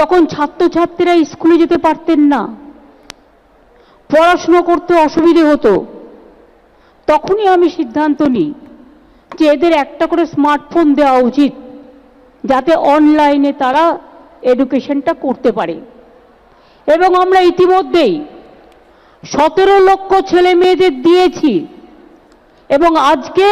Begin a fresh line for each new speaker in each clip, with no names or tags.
যখন ছাত্রছাত্রীরা স্কুলে যেতে পারতেন না, পড়াশুনো করতে অসুবিধে হতো, তখনই আমি সিদ্ধান্ত নিই যে এদের একটা করে স্মার্টফোন দেওয়া উচিত, যাতে অনলাইনে তারা এডুকেশনটা করতে পারে। এবং আমরা ইতিমধ্যেই সতেরো লক্ষ ছেলে মেয়েদের দিয়েছি এবং আজকে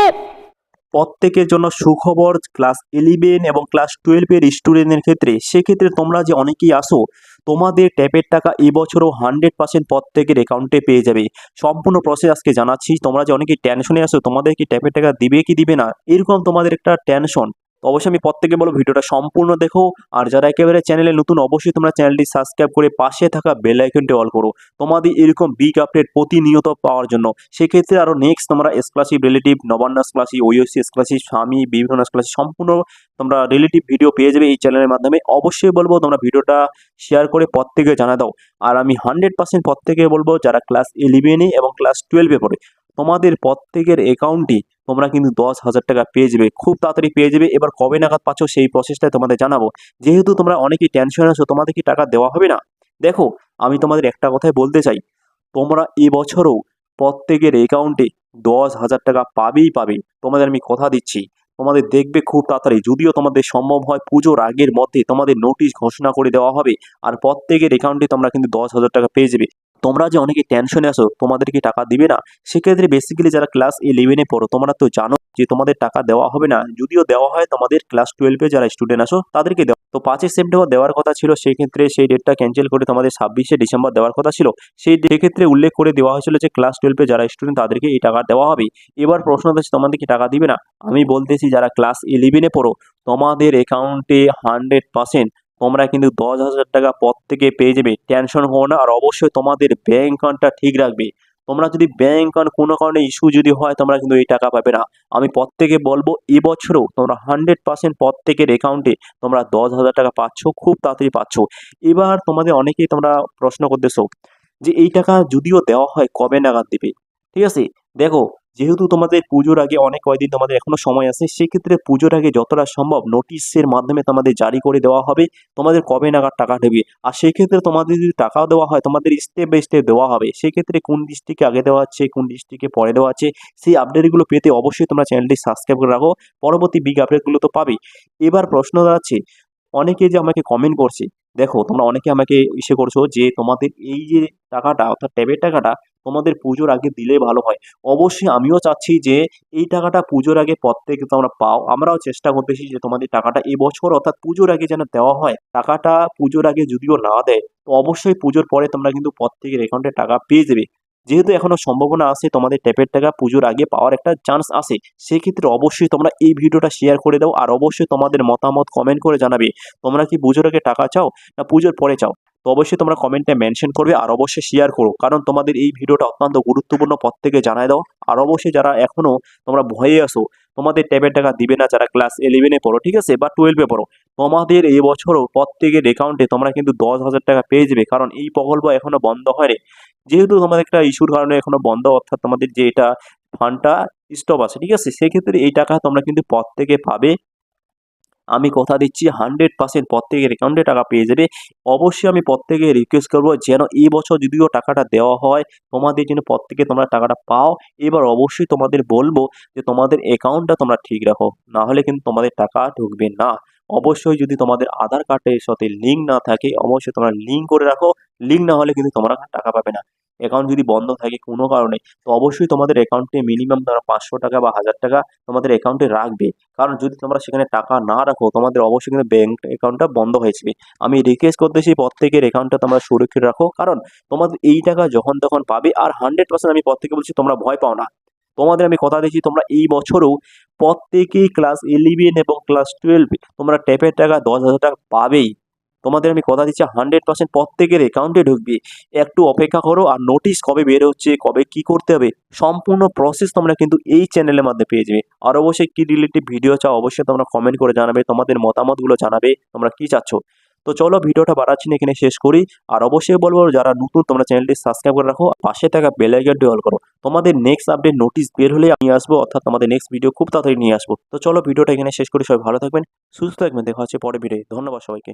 প্রত্যেকের জন্য সুখবর ক্লাস ইলেভেন এবং ক্লাস টুয়েলভের স্টুডেন্টের ক্ষেত্রে, সেক্ষেত্রে তোমরা যে অনেকেই আসো, তোমাদের ট্যাপের টাকা এবছরও হান্ড্রেড পার্সেন্ট প্রত্যেকের অ্যাকাউন্টে পেয়ে যাবে। সম্পূর্ণ প্রসেস আজকে জানাচ্ছি, তোমরা যে অনেকেই টেনশনে আসো তোমাদের কি ট্যাপের টাকা দিবে কি দিবে না? এরকম তোমাদের একটা টেনশন তো অবশ্যই আমি প্রত্যেকে বলো ভিডিওটা সম্পূর্ণ দেখো। আর যারা একেবারে চ্যানেলে নতুন, অবশ্যই তোমরা চ্যানেলটি সাবস্ক্রাইব করে পাশে থাকা বেল আইকনটি অল করো। তোমাদের এরকম বিগ আপডেট প্রতিনিয়ত পাওয়ার জন্য। সেক্ষেত্রে আরও নেক্সট তোমরা এসক্লাসিভ রিলেটিভ নবান্ন স্কলাসি ওইসি এসক্লাসিভ স্বামী বিভিন্ন স্কলাসি সম্পূর্ণ তোমরা রিলেটিভ ভিডিও পেয়ে যাবে এই চ্যানেলের মাধ্যমে। অবশ্যই বলব তোমরা ভিডিওটা শেয়ার করে প্রত্যেকে জানা দাও। আর আমি হান্ড্রেড পার্সেন্ট প্রত্যেকে বলব যারা ক্লাস ইলেভেনে এবং ক্লাস টুয়েলভে পড়ে তোমাদের প্রত্যেকের অ্যাকাউন্টে তোমরা কিন্তু দশ হাজার টাকা পেয়ে যাবে, খুব তাড়াতাড়ি পেয়ে যাবে। এবার কবে নাগাদ পাচ্ছ সেই প্রসেসটাই তোমাদের জানাব। যেহেতু তোমরা অনেকেই টেনশন আছো, তোমাদের কি টাকা দেওয়া হবে না? দেখো, আমি তোমাদের একটা কথাই বলতে চাই। তোমরা এবছরও প্রত্যেকের অ্যাকাউন্টে দশ হাজার টাকা পাবেই পাবে। তোমাদের আমি কথা দিচ্ছি। তোমাদের দেখবে খুব তাড়াতাড়ি। যদিও তোমাদের সম্ভব হয় পুজোর আগের মধ্যে তোমাদের নোটিশ ঘোষণা করে দেওয়া হবে, আর প্রত্যেকের অ্যাকাউন্টে তোমরা কিন্তু দশ হাজার টাকা পেয়ে যাবে। তোমরা যে অনেকে টেনশনে আসো তোমাদের কি টাকা দিবে না? সেক্ষেত্রে বেসিক্যালি যারা ক্লাস ইলেভেনে পড়ো, তোমরা তো জানো যে তোমাদের টাকা দেওয়া হবে না। যদিও দেওয়া হয় তোমাদের ক্লাস টুয়েলভে যারা স্টুডেন্ট আসো তাদেরকে দেওয়া তো পাঁচই সেপ্টেম্বর দেওয়ার কথা ছিল সেই ক্ষেত্রে সেই ডেটটা ক্যান্সেল করে তোমাদের ছাব্বিশে ডিসেম্বর দেওয়ার কথা ছিল। সেই ক্ষেত্রে উল্লেখ করে দেওয়া হয়েছিল যে ক্লাস টুয়েলভে যারা স্টুডেন্ট তাদেরকে এই টাকা দেওয়া হবে। এবার প্রশ্ন হচ্ছে, তোমাদের কি টাকা দিবে না? আমি বলতেছি, যারা ক্লাস ইলেভেনে পড়ো, তোমাদের অ্যাকাউন্টে হান্ড্রেড পার্সেন্ট তোমরা কিন্তু দশ হাজার টাকা প্রত্যেকে পেয়ে যাবে। টেনশন হো না আর অবশ্যই তোমাদের ব্যাংক অ্যাকাউন্টটা ঠিক রাখবে। তোমরা যদি ব্যাংক অ্যাকাউন্ট কোনো কারণে ইস্যু যদি হয়, তোমরা কিন্তু এই টাকা পাবে না। আমি প্রত্যেকে বলব, এবছরও তোমরা হান্ড্রেড পার্সেন্ট প্রত্যেকের অ্যাকাউন্টে তোমরা দশ হাজার টাকা পাচ্ছ, খুব তাড়াতাড়ি পাচ্ছ। এবার তোমাদের অনেকেই তোমরা প্রশ্ন করতেছো যে, এই টাকা যদিও দেওয়া হয় কবে নাগাদ দেবে? ঠিক আছে? দেখো যেহেতু তোমাদের পুজোর আগে অনেক কয়দিন তোমাদের এখনও সময় আছে, সেক্ষেত্রে পুজোর আগে যতটা সম্ভব নোটিশের মাধ্যমে তোমাদের জারি করে দেওয়া হবে, তোমাদের কবে নাগাদ টাকা দেবে আর সেক্ষেত্রে তোমাদের যদি টাকাও দেওয়া হয়, তোমাদের স্টেপ বাই স্টেপ দেওয়া হবে। সেক্ষেত্রে কোন ডিস্ট্রিক্টে আগে দেওয়া হচ্ছে কোন ডিস্ট্রিক্টে পরে দেওয়া আছে, সেই আপডেটগুলো পেতে অবশ্যই তোমরা চ্যানেলটি সাবস্ক্রাইব করে রাখো। পরবর্তী বিগ আপডেটগুলো তো পাবেই। এবার প্রশ্ন দাঁড়াচ্ছে, অনেকে যে আমাকে কমেন্ট করছে, দেখো তোমরা অনেকে আমাকে ইসে করছ যে তোমাদের এই যে টাকাটা, অর্থাৎ ট্যাবের টাকাটা তোমাদের পুজোর আগে দিলে ভালো হয়। অবশ্যই আমিও চাচ্ছি যে, এই টাকাটা পুজোর আগে প্রত্যেকে তোমরা পাও। আমরাও চেষ্টা করতেছি যে তোমাদের টাকাটা এবছর অর্থাৎ পুজোর আগে যেন দেওয়া হয়, টাকাটা পুজোর আগে যদিও না দেয়, তো অবশ্যই পুজোর পরে তোমরা কিন্তু প্রত্যেকের অ্যাকাউন্টে টাকা পেয়ে যাবে। যেহেতু এখনও সম্ভাবনা আছে তোমাদের ট্যাপের টাকা পুজোর আগে পাওয়ার একটা চান্স আছে, সেক্ষেত্রে অবশ্যই তোমরা এই ভিডিওটা শেয়ার করে দাও আর অবশ্যই তোমাদের মতামত কমেন্ট করে জানাবে। তোমরা কি পুজোর আগে টাকা চাও না পুজোর পরে চাও? তো অবশ্যই তোমরা কমেন্টে মেনশন করবে আর অবশ্যই শেয়ার করো। কারণ তোমাদের এই ভিডিওটা অত্যন্ত গুরুত্বপূর্ণ প্রত্যেকে জানায় দাও। আর অবশ্যই যারা এখনও তোমরা ভয়ে আসো তোমাদের ট্যাবের টাকা দিবে না যারা ক্লাস ইলেভেনে পড়ো, ঠিক আছে? বা টুয়েলভে পড়ো, তোমাদের এই বছরও প্রত্যেকের অ্যাকাউন্টে তোমরা কিন্তু দশ হাজার টাকা পেয়ে যাবে। কারণ এই প্রকল্প এখনও বন্ধ হয়নি। যেহেতু তোমাদের একটা ইস্যুর কারণে এখনও বন্ধ, অর্থাৎ তোমাদের যে এটা ফান্ডটা স্টপ আছে, ঠিক আছে? সেক্ষেত্রে এই টাকা তোমরা কিন্তু প্রত্যেকে পাবে। আমি কথা দিচ্ছি হান্ড্রেড পার্সেন্ট প্রত্যেকের অ্যাকাউন্টে টাকা পেয়ে যাবে। অবশ্যই আমি প্রত্যেকে রিকোয়েস্ট করব যেন এই বছর যদিও টাকাটা দেওয়া হয়, তোমাদের জন্য প্রত্যেকে তোমরা টাকাটা পাও। এবার অবশ্যই তোমাদের বলব যে তোমাদের অ্যাকাউন্টটা তোমরা ঠিক রাখো, না হলে কিন্তু তোমাদের টাকা ঢুকবে না। অবশ্যই যদি তোমাদের আধার কার্ডের সাথে লিঙ্ক না থাকে, অবশ্যই তোমরা লিঙ্ক করে রাখো। লিঙ্ক না হলে কিন্তু তোমরা টাকা পাবে না। অ্যাকাউন্ট যদি বন্ধ থাকে কোনো কারণে, তো অবশ্যই তোমাদের অ্যাকাউন্টে মিনিমাম তোমরা পাঁচশো টাকা বা হাজার টাকা তোমাদের অ্যাকাউন্টে রাখবে। কারণ যদি তোমরা সেখানে টাকা না রাখো, তোমাদের অবশ্যই কিন্তু ব্যাঙ্ক অ্যাকাউন্টটা বন্ধ হয়ে যাবে। আমি রিকোয়েস্ট করতেছি প্রত্যেকের অ্যাকাউন্টটা তোমরা সুরক্ষিত রাখো। কারণ তোমাদের এই টাকা যখন তখন পাবে আর হান্ড্রেড পার্সেন্ট আমি প্রত্যেকে বলছি তোমরা ভয় পাও না। তোমাদের আমি কথা দিচ্ছি, তোমরা এই বছরও প্রত্যেকেই ক্লাস ইলেভেন এবং ক্লাস টুয়েলভ তোমরা ট্যাপের টাকা দশ হাজার টাকা পাবেই। তোমাদের আমি কথা দিচ্ছি হান্ড্রেড পার্সেন্ট প্রত্যেকের অ্যাকাউন্টে ঢুকবে। একটু অপেক্ষা করো আর নোটিশ কবে বের হচ্ছে, কবে কি করতে হবে, সম্পূর্ণ প্রসেস তোমরা কিন্তু এই চ্যানেলের মধ্যে পেয়ে যাবে। আর অবশ্যই কী রিলেটিভ ভিডিও চাও, অবশ্যই তোমরা কমেন্ট করে জানাবে, তোমাদের মতামতগুলো জানাবে, তোমরা কি চাচ্ছ। তো চলো ভিডিওটা বাড়াচ্ছি না, এখানে শেষ করি। আর অবশ্যই বলব, যারা নতুন, তোমরা চ্যানেলটি সাবস্ক্রাইব করে রাখো পাশে থাকা বেল আইকনটি অল করো। তোমাদের নেক্সট আপডেট নোটিশ বের হলে নিয়ে আসব, অর্থাৎ তোমাদের নেক্সট ভিডিও খুব তাড়াতাড়ি নিয়ে আসব। তো চলো ভিডিওটা এখানে শেষ করি, সবাই ভালো থাকবেন, সুস্থ থাকবেন, দেখা হচ্ছে পরে ভিডিও ধন্যবাদ সবাইকে।